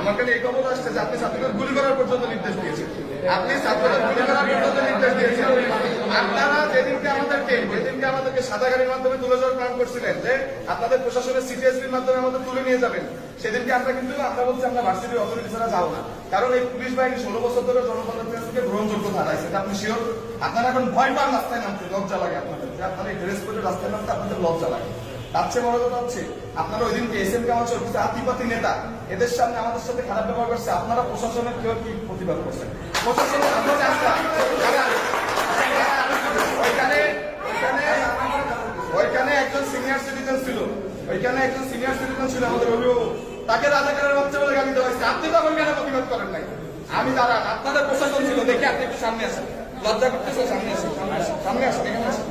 আমার কাছে এই খবর আসছে যে আপনি ছাত্রদের গুলি করার পর্যন্ত নির্দেশ দিয়েছেন। আপনি ছাত্রদের গুলি করার পর্যন্ত নির্দেশ দিয়েছেন। আপনারা যেদিনকে আমাদেরকে যেদিনকে আমাদেরকে সাদা গাড়ির মাধ্যমে তুলে যাওয়ার প্ল্যান করছিলেন যে আপনাদের প্রশাসনের সিটিএসপির মাধ্যমে আমাদের তুলে নিয়ে যাবেন, সেদিনকে আমরা কিন্তু, আমরা বলছি আমরা ভার্সিটির অথরিটি ছাড়া যাব না। কারণ এই পুলিশ বাহিনী ষোলো বছর ধরে জনগণের কাছ গ্রহণযোগ্য হারাইছে এটা আপনি শিওর আপনারা এখন ভয় পান রাস্তায় নামতে, লজ্জা লাগে আপনাদের। আপনারা এই ড্রেস করে রাস্তায় নামতে, আপনাদের লজ্জা লাগে। তার চেয়ে বড় কথা হচ্ছে, আপনারা ওই দিনকে এস এম কামাল কিছু আতিপাতি নেতা, এদের সামনে আমাদের সাথে খারাপ ব্যবহার করছে, আপনারা প্রশাসনের কেউ কি প্রতিবাদ করছেন? আমরা ওইখানে একজন সিনিয়র সিটিজেন ছিল। ওইখানে একজন সিনিয়র সিটিজেন ছিল আমাদের অভিভাবক। তাকে রাজাকারের বাচ্চা বলে গালি দেওয়া হয়েছে। আপনি তখন কেন প্রতিবাদ করেন নাই? আমি দাঁড়ান, আপনাদের প্রশাসন ছিল, দেখে আপনি একটু সামনে আসেন। লজ্জা করতেছে সামনে আসেন সামনে আসেন এখানে আসেন।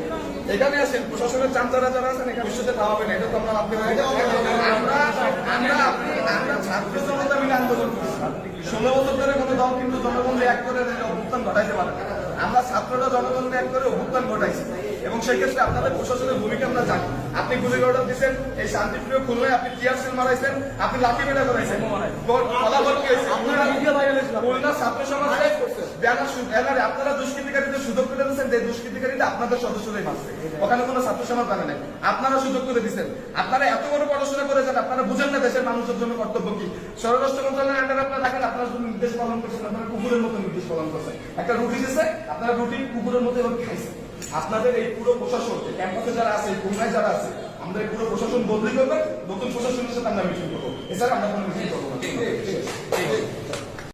এখানে আসেন প্রশাসনের চামচারা যারা আছেন এখানে বিশ্বতে খাওয়াবেন এটা তো আমরা আপনি আমরা ছাত্র জনতা মিলে আন্দোলন করছি। ষোলো বছর ধরে কোনো দল কিন্তু জনগণকে এক করে অভ্যুত্থান ঘটাইতে পারে আমরা ছাত্ররা জনগণকে এক করে অভ্যুত্থান ঘটাইছি। এবং সেই ক্ষেত্রে আপনাদের প্রশাসনের ভূমিকা আমরা জানি। আপনি গুলি অর্ডার দিচ্ছেন এই শান্তিপ্রিয় খুলনায় আপনি টিয়ার সেল মারাইছেন আপনি লাঠি মেটা করাইছেন। ফলাফল কি হয়েছে? আপনারা দুষ্কৃতিকারীদের সুযোগ করে দিচ্ছেন যে দুষ্কৃতিকারীরা আপনাদের সদস্যরাই মারছে। ওখানে কোনো ছাত্র সমাজ নাই। আপনারা সুযোগ করে দিচ্ছেন আপনারা এত বড় পড়াশোনা করেছেন আপনারা বুঝেন না দেশের মানুষের জন্য কর্তব্য কি। স্বরাষ্ট্র মন্ত্রণালয়ের আন্ডারে আপনারা থাকেন আপনারা শুধু নির্দেশ পালন করছেন আপনারা কুকুরের মতো নির্দেশ পালন করছেন। একটা রুটি দিচ্ছে আপনারা রুটি কুকুরের মতো এবার খাইছেন। আপনাদের এই পুরো প্রশাসন ক্যাম্পাসে যারা আছে খুলনায় যারা আছে আমাদের পুরো প্রশাসন বদলি করবে নতুন প্রশাসনের সাথে আমরা মিটিং করব। এছাড়া আমরা কোনো মিটিং করব না।